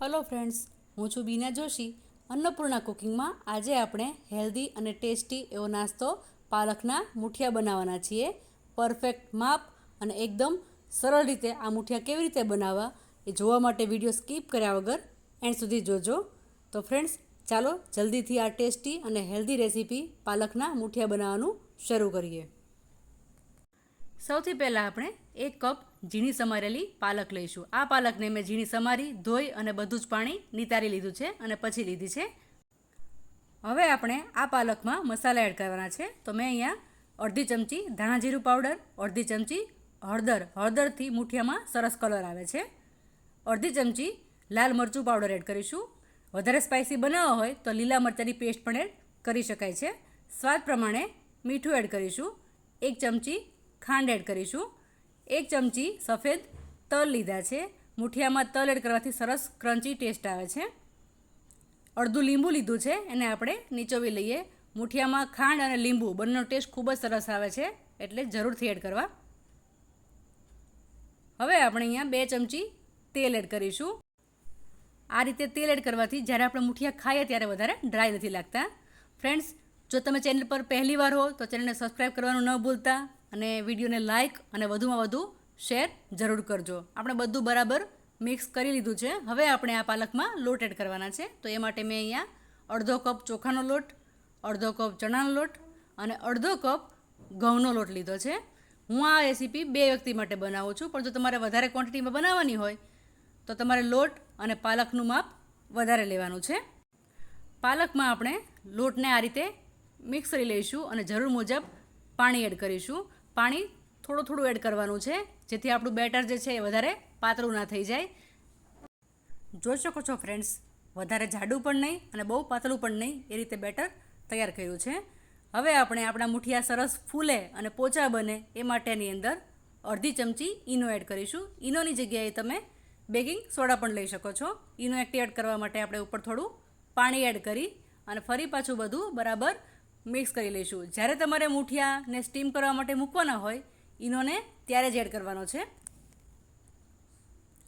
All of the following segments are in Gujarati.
હલો ફ્રેન્ડ્સ, હું છું બીના જોશી. અન્નપૂર્ણા કુકિંગમાં આજે આપણે હેલ્ધી અને ટેસ્ટી એવો નાસ્તો પાલકના મુઠિયા બનાવવાના છીએ. પરફેક્ટ માપ અને એકદમ સરળ રીતે આ મુઠિયા કેવી રીતે બનાવવા એ જોવા માટે વીડિયો સ્કીપ કર્યા વગર એન્ડ સુધી જોજો. તો ફ્રેન્ડ્સ, ચાલો જલ્દીથી આ ટેસ્ટી અને હેલ્ધી રેસીપી પાલકના મુઠિયા બનાવવાનું શરૂ કરીએ. સૌથી પહેલાં આપણે એક કપ ઝીણી સમારેલી પાલક લઈશું. આ પાલકને મેં ઝીણી સમારી, ધોઈ અને બધું જ પાણી નિતારી લીધું છે અને પછી લીધી છે. હવે આપણે આ પાલકમાં મસાલા એડ કરવાના છે. તો મેં અહીંયા અડધી ચમચી ધાણા જીરું પાવડર, અડધી ચમચી હળદર. હળદરથી મુઠિયામાં સરસ કલર આવે છે. અડધી ચમચી લાલ મરચું પાવડર એડ કરીશું. વધારે સ્પાઇસી બનાવવા હોય તો લીલા મરચાંની પેસ્ટ પણ એડ કરી શકાય છે. સ્વાદ પ્રમાણે મીઠું એડ કરીશું. એક ચમચી ખાંડ એડ કરીશું. એક ચમચી સફેદ તલ લીધા છે. મુઠિયામાં તલ એડ કરવાથી સરસ ક્રન્ચી ટેસ્ટ આવે છે. અડધું લીંબુ લીધું છે. એને આપણે નીચોવી લઈએ. મુઠિયામાં ખાંડ અને લીંબુ બંનેનો ટેસ્ટ ખૂબ જ સરસ આવે છે, એટલે જરૂરથી એડ કરવા. હવે આપણે અહીંયા બે ચમચી તેલ એડ કરીશું. આ રીતે તેલ એડ કરવાથી જ્યારે આપણે મુઠિયા ખાઈએ ત્યારે વધારે ડ્રાય નથી લાગતા. ફ્રેન્ડ્સ, જો તમે ચેનલ પર પહેલી વાર હો તો ચેનલને સબસ્ક્રાઈબ કરવાનું ન ભૂલતા. અને વિડીયોને લાઇક અને વધુમાં વધુ શેર જરૂર કરજો. આપણે બધું બરાબર મિક્સ કરી લીધું છે. હવે આપણે આ પાલકમાં લોટ એડ કરવાના છે. તો એ માટે મેં અહીંયા અડધો કપ ચોખાનો લોટ, અડધો કપ ચણાનો લોટ અને અડધો કપ ઘઉંનો લોટ લીધો છે. હું આ રેસીપી બે વ્યક્તિ માટે બનાવું છું. પણ જો તમારે વધારે ક્વોન્ટિટીમાં બનાવવાની હોય, તો તમારે લોટ અને પાલકનું માપ વધારે લેવાનું છે. પાલકમાં આપણે લોટને આ રીતે મિક્સ કરી લઈશું અને જરૂર મુજબ પાણી એડ કરીશું. પાણી થોડું થોડું એડ કરવાનું છે, જેથી આપણું બેટર જે છે એ વધારે પાતળું ના થઈ જાય. જોઈ શકો છો ફ્રેન્ડ્સ વધારે જાડું પણ નહીં અને બહુ પાતળું પણ નહીં એ રીતે બેટર તૈયાર કર્યું છે. હવે આપણે આપણા મુઠિયા સરસ ફૂલે અને પોચા બને એ માટેની અંદર અડધી ચમચી ઈનો એડ કરીશું. ઈનોની જગ્યાએ તમે બેકિંગ સોડા પણ લઈ શકો છો. ઈનો એક્ટિવેટ કરવા માટે આપણે ઉપર થોડું પાણી એડ કરી અને ફરી પાછું બધું બરાબર મિક્સ કરી લઈશું. જ્યારે તમારે મૂઠિયાને સ્ટીમ કરવા માટે મૂકવાના હોય, ઈનોને ત્યારે જ એડ કરવાનો છે.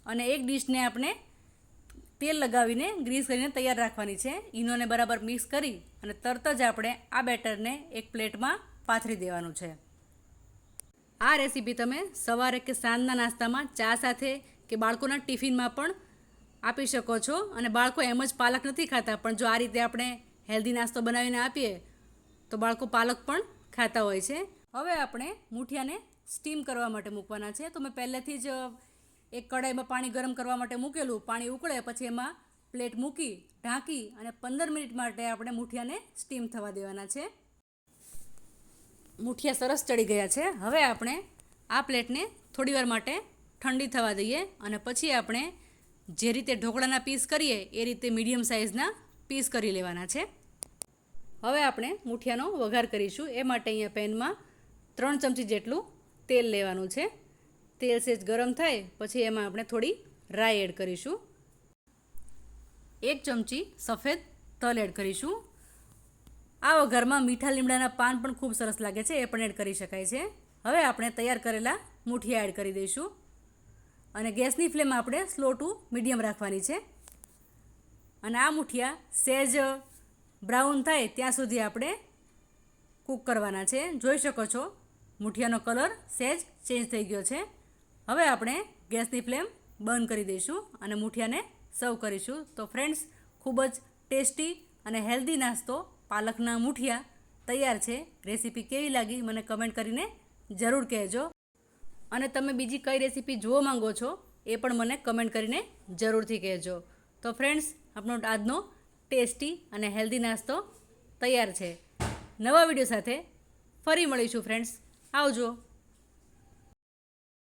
અને એક ડીશને આપણે તેલ લગાવીને ગ્રીસ કરીને તૈયાર રાખવાની છે. ઈનોને બરાબર મિક્સ કરી અને તરત જ આપણે આ બેટરને એક પ્લેટમાં પાથરી દેવાનું છે. આ રેસીપી તમે સવારે કે સાંજના નાસ્તામાં ચા સાથે કે બાળકોના ટિફિનમાં પણ આપી શકો છો. અને બાળકો એમ જ પાલક નથી ખાતા, પણ જો આ રીતે આપણે હેલ્ધી નાસ્તો બનાવીને આપીએ તો બાળકો પાલક પણ ખાતા હોય છે. હવે આપણે મૂઠિયાને સ્ટીમ કરવા માટે મૂકવાના છે. તો મેં પહેલેથી જ એક કડાઈમાં પાણી ગરમ કરવા માટે મૂકેલું. પાણી ઉકળે પછી એમાં પ્લેટ મૂકી, ઢાંકી અને પંદર મિનિટ માટે આપણે મૂઠિયાને સ્ટીમ થવા દેવાના છે. મૂઠિયા સરસ ચડી ગયા છે. હવે આપણે આ પ્લેટને થોડીવાર માટે ઠંડી થવા દઈએ અને પછી આપણે જે રીતે ઢોકળાના પીસ કરીએ, એ રીતે મીડિયમ સાઇઝના પીસ કરી લેવાના છે. હવે આપણે મૂઠિયાનો વઘાર કરીશું. એ માટે અહીંયા પેનમાં ત્રણ ચમચી જેટલું તેલ લેવાનું છે. તેલ સેજ ગરમ થાય, પછી એમાં આપણે થોડી રાઈ એડ કરીશું. એક ચમચી સફેદ તલ એડ કરીશું. આ વઘારમાં મીઠા લીમડાના પાન પણ ખૂબ સરસ લાગે છે, એ પણ એડ કરી શકાય છે. હવે આપણે તૈયાર કરેલા મૂઠિયા એડ કરી દઈશું. અને ગેસની ફ્લેમ આપણે સ્લો ટુ મીડિયમ રાખવાની છે. અને આ મૂઠિયા સહેજ બ્રાઉન થાય ત્યાં સુધી આપણે કૂક કરવાના છે. જોઈ શકો છો, મુઠિયાનો કલર સહેજ ચેન્જ થઈ ગયો છે. હવે આપણે ગેસની ફ્લેમ બંધ કરી દઈશું અને મુઠિયાને સર્વ કરીશું. તો ફ્રેન્ડ્સ, ખૂબ જ ટેસ્ટી અને હેલ્ધી નાસ્તો પાલકના મુઠિયા તૈયાર છે. રેસીપી કેવી લાગી મને કમેન્ટ કરીને જરૂર કહેજો. અને તમે બીજી કઈ રેસીપી જોવા માંગો છો એ પણ મને કમેન્ટ કરીને જરૂરથી કહેજો. તો ફ્રેન્ડ્સ આપણો આજનો ટેસ્ટી અને હેલ્ધી નાસ્તો તૈયાર છે. નવા વીડિયો સાથે ફરી મળીશું ફ્રેન્ડ્સ આવજો.